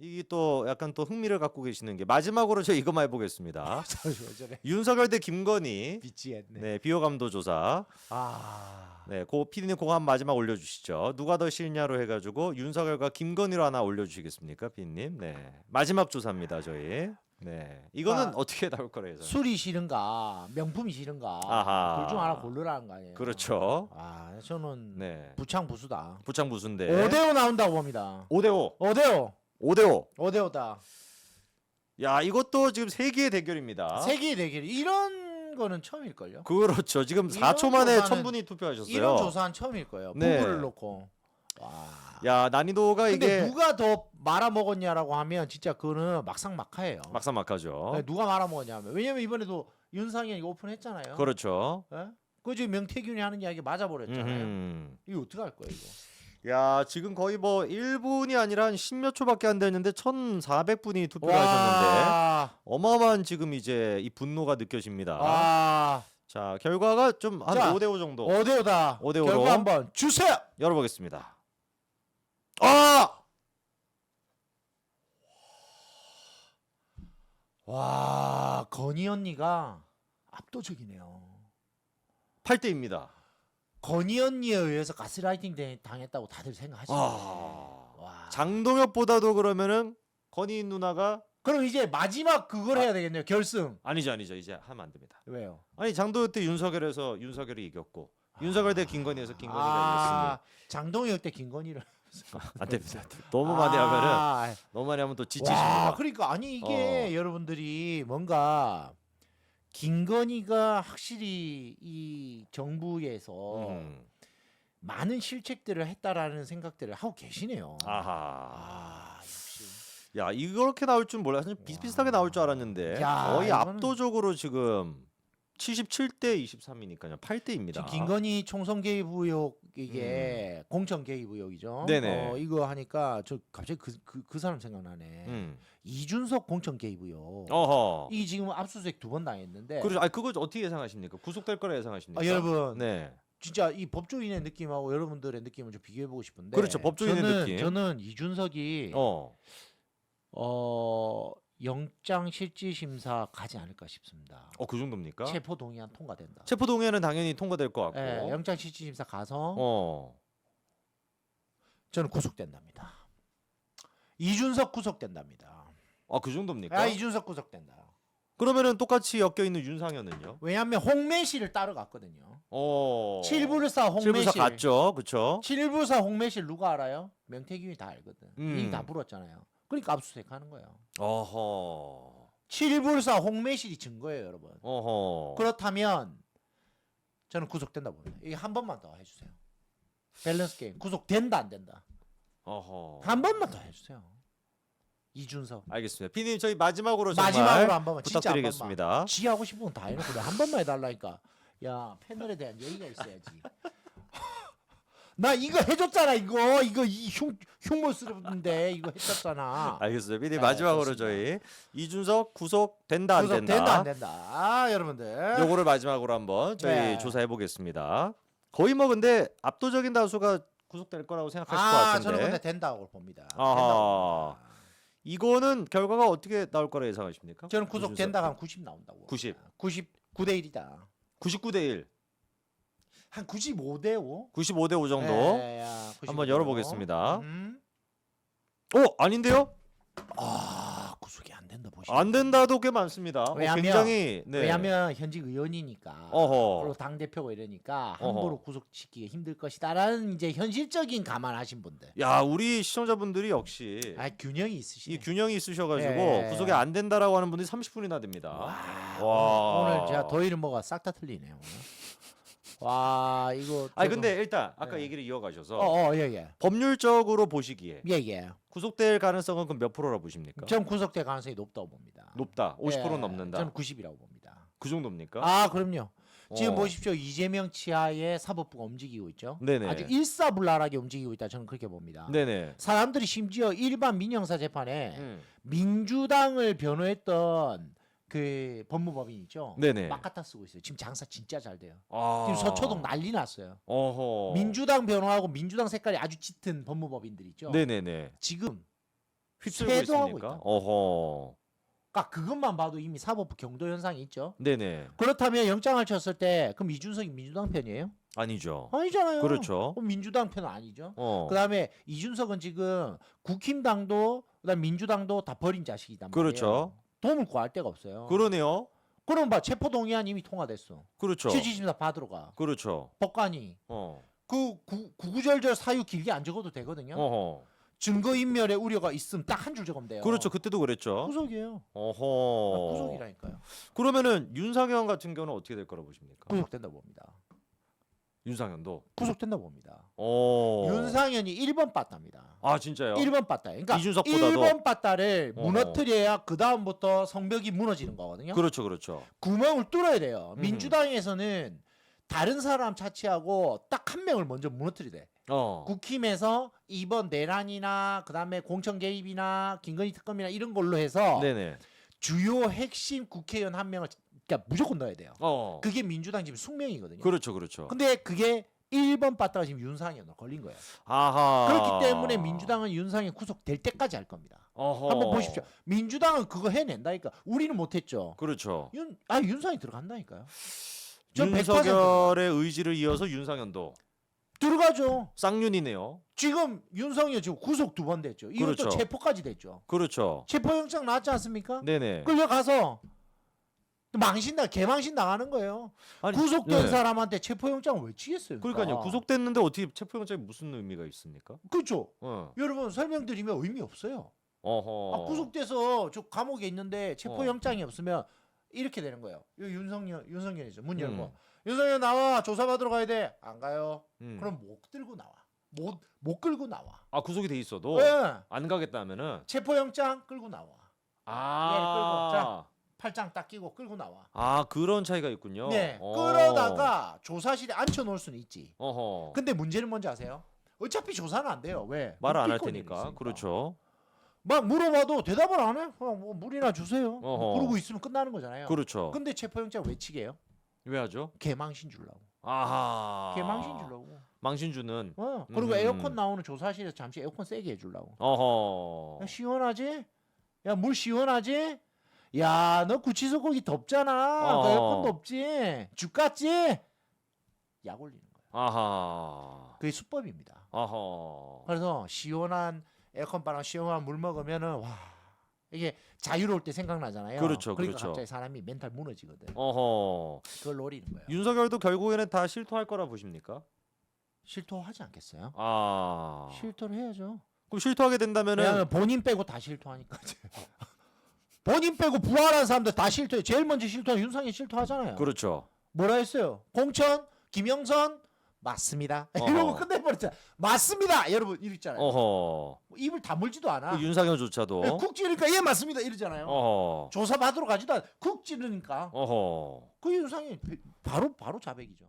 이게 또 약간 또 흥미를 갖고 계시는 게 마지막으로 저 이것만 해보겠습니다. 저래? 윤석열 대 김건희 미치겠네. 네, 비호감도 조사. 아. 네, 고 피디님 그거 한 마지막 올려주시죠. 누가 더 싫냐로 해가지고 윤석열과 김건희로 하나 올려주시겠습니까, 피디님? 네, 마지막 조사입니다, 저희. 네, 이거는 아, 어떻게 나올 해서. 술이 싫은가 명품이 싫은가 아하. 둘 중 하나 고르라는 거 아니에요. 그렇죠. 아 저는 네, 부창 부수다. 부창 부수인데. 5대5 나온다고 봅니다. 5대 5. 5대5. 5대5. 5대5다. 야, 이것도 지금 세기의 대결입니다. 세계의 대결 이런 거는 처음일걸요. 그렇죠. 지금 이런 4초 만에 조사는- 천 분이 투표하셨어요. 이런 조사는 처음일 거예요. 네. 부부를 놓고. 와. 야, 난이도가 근데 이게 누가 더 말아 먹었냐라고 하면 진짜 그거는 막상 막하예요. 막상막하죠. 네, 누가 말아 먹었냐면 왜냐면 이번에도 윤상현이 오픈했잖아요. 그렇죠. 예? 그 지금 명태균이 하는 이야기 맞아버렸잖아요. 음흠. 이거 어떻게 할 거예요 이거? 야, 지금 거의 뭐 1분이 아니라 한 10몇 초밖에 안 됐는데 1,400분이 투표를 하셨는데 와, 어마어마한 지금 이제 이 분노가 느껴집니다. 와, 자, 결과가 좀 한 자, 5대 5 정도 5대5다. 5대 5로. 결과 한번 주세요. 열어보겠습니다. 아! 와, 건희 언니가 압도적이네요. 8대입니다. 건희 언니에 의해서 가스라이팅 대- 당했다고 다들 생각하시네요. 아. 와. 장동혁보다도 그러면은 건희 누나가 그럼 이제 마지막 그걸 아. 해야 되겠네요. 결승. 아니죠, 아니죠. 이제 하면 안 됩니다. 왜요? 아니 장동혁 때 윤석열에서 윤석열이 이겼고 윤석열 대 김건희에서 김건희가 아, 장동혁 때 김건희를 안 됩니다. 너무 많이 하면은 아, 너무 많이 하면 또 와, 지치십니다. 그러니까 아니 이게 어. 여러분들이 뭔가 김건희가 확실히 이 정부에서 음. 많은 실책들을 했다라는 생각들을 하고 계시네요. 아하. 아, 역시. 야 이렇게 나올 줄 몰랐어요. 비슷비슷하게 나올 줄 알았는데 야, 거의 이거는- 압도적으로 지금 77대 23이니까요. 8대입니다. 지금 김건희 총선 개입 의혹 이게 공천 개입 의혹이죠. 음. 네네. 어, 이거 하니까 저 갑자기 그 그 그 사람 생각나네. 음. 이준석 공천 개입 의혹. 어허. 이 지금 압수수색 두 번 당했는데. 그렇죠. 아 그거 어떻게 예상하십니까? 구속될 거라 예상하십니까? 아, 여러분 네. 진짜 이 법조인의 느낌하고 여러분들의 느낌을 좀 비교해 보고 싶은데. 그렇죠, 법조인의 저는, 느낌. 저는 이준석이 어, 어. 영장 실질 심사 가지 않을까 싶습니다. 어 그 정도입니까? 체포 동의안 통과된다. 체포 동의안은 당연히 통과될 것 같고. 예, 영장 실질 심사 가서 어. 저는 구속된답니다. 이준석 구속된답니다. 아그 정도입니까? 아 이준석 구속된다. 그러면은 똑같이 엮여 있는 윤상현은요? 왜냐하면 홍매실을 따라갔거든요. 어. 칠부사 홍매실. 칠부사 갔죠. 그렇죠? 칠부사 홍매실 누가 알아요? 명태균이 다 알거든. 음. 이다 불었잖아요. 그러니까 압수수색하는 거예요. 어허. 칠불사 홍매실이 증거예요, 여러분. 어허. 그렇다면 저는 구속된다 봅니다. 이게 한 번만 더 해주세요. 밸런스 게임 구속된다 안 된다. 어허. 한 번만 더 해주세요. 이준석 알겠습니다. 피님 저희 마지막으로 정말 마지막으로 한 번만 진짜 한 번만. 부탁드리겠습니다. 지 하고 싶은 건 다 해놓고 내가 한 번만 해달라니까. 야 패널에 대한 예의가 있어야지. 나 이거 해줬잖아 이거 이거 이 흉, 흉물스러운데 이거 해줬잖아. 알겠습니다. 피님 네, 마지막으로. 저희 이준석 구속 된다 안 된다. 된다 안 된다. 아 여러분들. 요거를 마지막으로 한번 저희 네. 조사해 보겠습니다. 거의 뭐 근데 압도적인 다수가 구속될 거라고 생각하실 것 아 같은데. 저는 근데 된다고 봅니다. 아하. 된다고 봅니다. 이거는 결과가 어떻게 나올 거라 예상하십니까? 저는 구속 이준석. 된다 하면 90 나온다고. 90. 99대 1이다. 99대 1, 한 95대 5 95대 5 정도. 예, 야, 95대 한번 5. 열어보겠습니다. 음. 어 아닌데요? 아 구속이 안 된다 보시. 안 된다도 꽤 많습니다. 어, 왜냐면- 굉장히 네. 왜냐하면 현직 의원이니까 어허. 그리고 당 대표고 이러니까 어허. 함부로 구속시키기 힘들 것이다라는 이제 현실적인 감안하신 분들. 야 우리 시청자분들이 역시 아 균형이 있으시네. 이 균형이 있으셔가지고 예. 구속이 안 된다라고 하는 분들이 30분이나 됩니다. 와, 와. 오늘 제가 더위를 먹어 싹 다 틀리네요. 오늘. 와 이거. 아니 저도- 근데 일단 아까 네. 얘기를 이어가셔서 어 어 예 예. 법률적으로 보시기에 예 예. 구속될 가능성은 그럼 몇 프로라 보십니까? 전 구속될 가능성이 높다고 봅니다. 높다. 50%는 예, 넘는다. 저는 90이라고 봅니다. 그 정도입니까? 아 그럼요. 지금 어. 보십시오 이재명 치하에 사법부가 움직이고 있죠. 네네. 아주 일사불란하게 움직이고 있다 저는 그렇게 봅니다. 네네. 사람들이 심지어 일반 민형사 재판에 음. 민주당을 변호했던 그 법무법인 있죠. 네네. 막 갖다 쓰고 있어요. 지금 장사 진짜 잘 돼요. 아. 지금 서초동 난리 났어요. 어허. 민주당 변호하고 민주당 색깔이 아주 짙은 법무법인들 있죠. 네네네. 지금 휩쓸고 쇄도하고 있습니까? 있다. 어허. 그러니까 그것만 봐도 이미 사법부 경도 현상이 있죠. 네네. 그렇다면 영장을 쳤을 때 그럼 이준석이 민주당 편이에요? 아니죠. 아니잖아요. 그렇죠. 그럼 민주당 편은 아니죠. 어. 그다음에 이준석은 지금 국힘당도 그다음 민주당도 다 버린 자식이단 말이에요. 그렇죠. 도움을 구할 데가 없어요. 그러네요. 그럼 봐 체포 동의안 이미 통과됐어. 그렇죠. 취지심사 받으러 가. 그렇죠. 법관이 어. 그 구, 구구절절 사유 길게 안 적어도 되거든요. 어허. 증거 인멸의 우려가 있음 딱 한 줄 적으면 돼요. 그렇죠. 그때도 그랬죠. 구속이에요. 어허. 구속이라니까요. 그러면은 윤상현 같은 경우는 어떻게 될 거라고 보십니까? 구속된다 봅니다. 윤상현도. 구속된다 봅니다. 어. 윤상현이 1번 빠따입니다. 아 진짜요? 1번 빠따. 그러니까 이준석보다도? 1번 빠따를 어허. 무너뜨려야 그 다음부터 성벽이 무너지는 거거든요. 그렇죠, 그렇죠. 구멍을 뚫어야 돼요. 음. 민주당에서는 다른 사람 차치하고 딱 한 명을 먼저 무너뜨려야 돼. 어. 국힘에서 이번 내란이나 그다음에 공천 개입이나 김건희 특검이나 이런 걸로 해서 네네. 주요 핵심 국회의원 한 명을 그러니까 무조건 넣어야 돼요. 어. 그게 민주당 지금 숙명이거든요. 그렇죠, 그렇죠. 근데 그게 1번 빠따가 지금 윤상현으로 걸린 거예요. 아하. 그렇기 때문에 민주당은 윤상현 구속될 때까지 할 겁니다. 어허. 한번 보십시오. 민주당은 그거 해낸다니까. 우리는 못했죠. 그렇죠. 윤, 아 윤상이 들어간다니까요. 전100% 윤석열의 의지를 이어서 윤상현도 들어가죠. 쌍윤이네요. 지금 윤석열 지금 구속 두 번 됐죠. 이것도 그렇죠. 체포까지 됐죠. 그렇죠. 체포영장 나왔지 않습니까? 네네. 끌려가서 망신당 개망신 당하는 거예요. 아니, 구속된 네. 사람한테 체포영장을 왜 치겠어요? 그러니까요. 구속됐는데 어떻게 체포영장이 무슨 의미가 있습니까? 그렇죠. 어. 여러분 설명드리면 의미 없어요. 어허. 아, 구속돼서 저 감옥에 있는데 체포영장이 없으면 이렇게 되는 거예요. 이 윤석열 윤석열이죠. 문 열고 음. 윤석열 나와 조사받으러 가야 돼. 안 가요. 음. 그럼 못 들고 나와. 못 못 끌고 나와. 아 구속이 돼 있어도 네. 안 가겠다면은 체포영장 끌고 나와. 아. 팔짱 딱 끼고 끌고 나와. 아 그런 차이가 있군요. 네. 어. 끌어다가 조사실에 앉혀 놓을 수는 있지. 어허. 근데 문제는 뭔지 아세요? 어차피 조사는 안 돼요. 왜? 말을 안할 묵비권이 테니까. 그렇죠. 막 물어봐도 대답을 안 해. 어, 뭐 물이나 주세요. 어허. 그러고 있으면 끝나는 거잖아요. 그렇죠. 근데 체포영장 왜 치게요? 왜 하죠? 개망신 주려고. 아하. 개망신 주려고. 망신 주는 어. 그리고 음. 에어컨 나오는 조사실에서 잠시 에어컨 세게 해주려고. 어허. 야, 시원하지? 야 물 시원하지? 야 너 구치소 거기 덥잖아. 어. 그 에어컨도 없지. 죽 같지? 약 올리는 거야. 아하. 그게 수법입니다. 어허. 그래서 시원한 에어컨 바람 시원한 물 먹으면은 와 이게 자유로울 때 생각나잖아요. 그렇죠, 그러니까 그렇죠. 갑자기 사람이 멘탈 무너지거든. 어허. 그걸 노리는 거예요. 윤석열도 결국에는 다 실토할 거라 보십니까? 실토하지 않겠어요? 아. 실토를 해야죠. 그럼 실토하게 된다면은 왜냐하면 본인 빼고 다 실토하니까. 본인 빼고 부활한 사람들 다 실토해. 제일 먼저 실토한 윤상이 실토하잖아요. 그렇죠. 뭐라 했어요? 공천, 김영선 맞습니다. 어허. 이러고 끝내버렸잖아. 맞습니다. 여러분 이랬잖아요. 어허. 입을 다물지도 않아. 그 윤상현조차도 네, 쿡 찌르니까 예 맞습니다 이러잖아요. 어허. 조사 받으러 가지도 않. 쿡 찌르니까 어허. 그 윤상이 바로 바로 자백이죠.